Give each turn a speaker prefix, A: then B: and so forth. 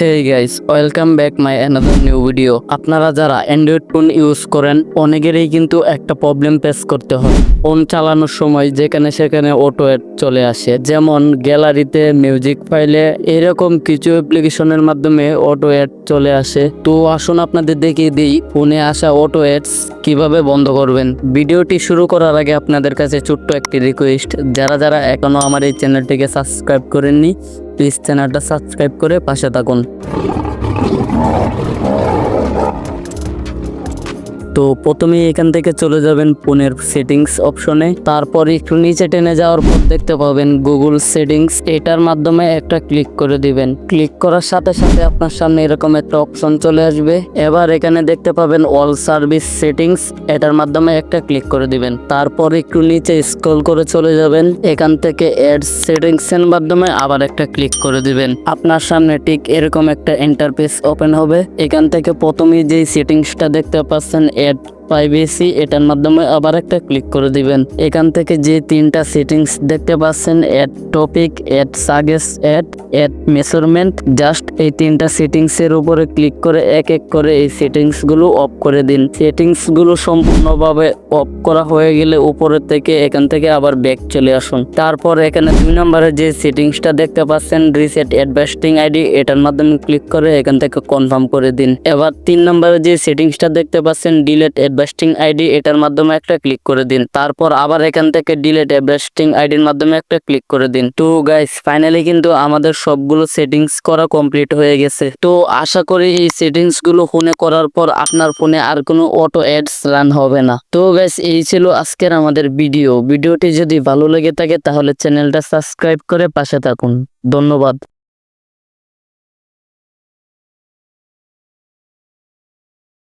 A: Hey guys welcome back my another new video আপনারা যারা Android phone use করেন, অনেকেরই কিন্তু একটা প্রবলেম ফেস করতে হয় ফোন চালানোর সময় যেখানে সেখানে অটো চলে আসে। যেমন গ্যালারিতে মিউজিক ফাইলে এরকম কিছু অ্যাপ্লিকেশনের মাধ্যমে অটো অ্যাড চলে আসে। তো আসুন আপনাদের দেখিয়ে দিই ফোনে আসা অটো অ্যাডস কীভাবে বন্ধ করবেন। ভিডিওটি শুরু করার আগে আপনাদের কাছে ছোট্ট একটি রিকোয়েস্ট যারা যারা এখনও আমার এই চ্যানেলটিকে সাবস্ক্রাইব করেননি প্লিজ চ্যানেলটা সাবস্ক্রাইব করে পাশে থাকুন। তো প্রথমে এখান থেকে চলে যাবেন ফোনের সেটিংস অপশনে তারপর একটু নিচে টেনে যাওয়ার পর দেখতে পাবেন গুগল সেটিংস এটার মাধ্যমে একটা ক্লিক করে দিবেন। ক্লিক করার সাথে সাথে আপনার সামনে এরকম একটা অপশন চলে আসবে। এবার এখানে দেখতে পাবেন অল সার্ভিস সেটিংস এটার মাধ্যমে একটা ক্লিক করে দিবেন। তারপর একটু নিচে স্ক্রল করে চলে যাবেন। এখান থেকে অ্যাড সেটিংস এর মাধ্যমে আবার একটা ক্লিক করে দিবেন। আপনার সামনে ঠিক এরকম একটা ইন্টারফেস ওপেন হবে। এখান থেকে প্রথমেই যেই সেটিংসটা দেখতে পাচ্ছেন অ্যাড প্রাইভেসি এটার মাধ্যমে আবার একটা ক্লিক করে দিবেন। এখান থেকে যে তিনটা সেটিংস দেখতে পাচ্ছেন ad topic ad suggest ad ad measurement just এই তিনটা সেটিংস এর উপরে ক্লিক করে এক এক করে এই সেটিংসগুলো অফ করে দিন। সেটিংসগুলো সম্পূর্ণভাবে অফ করা হয়ে গেলে উপরের থেকে এখান থেকে আবার ব্যাক চলে আসুন। তারপর এখানে দুই নম্বরে যে সেটিংসটা দেখতে পাচ্ছেন রিসেট অ্যাডভাস্টিং আইডি এটার মাধ্যমে ক্লিক করে এখান থেকে কনফার্ম করে দিন। এবার তিন নম্বরে যে সেটিংসটা দেখতে পাচ্ছেন ডিলেট অ্যাডভাস্টিং আইডি এটার মাধ্যমে একটা ক্লিক করে দিন। তারপর আবার এখান থেকে ডিলেট অ্যাডভাস্টিং আইডির মাধ্যমে একটা ক্লিক করে দিন। তো গাইস ফাইনালি কিন্তু আমাদের সবগুলো সেটিংস করা কমপ্লিট হয়ে গেছে। তো আশা করি এই সেটিংসগুলো ফোনে করার পর আপনার ফোনে আর কোনো অটো অ্যাডস রান হবে না। তো গাইস এই ছিল আজকের আমাদের ভিডিও ভিডিওটি যদি ভালো লেগে থাকে তাহলে চ্যানেলটা সাবস্ক্রাইব করে পাশে থাকুন। ধন্যবাদ।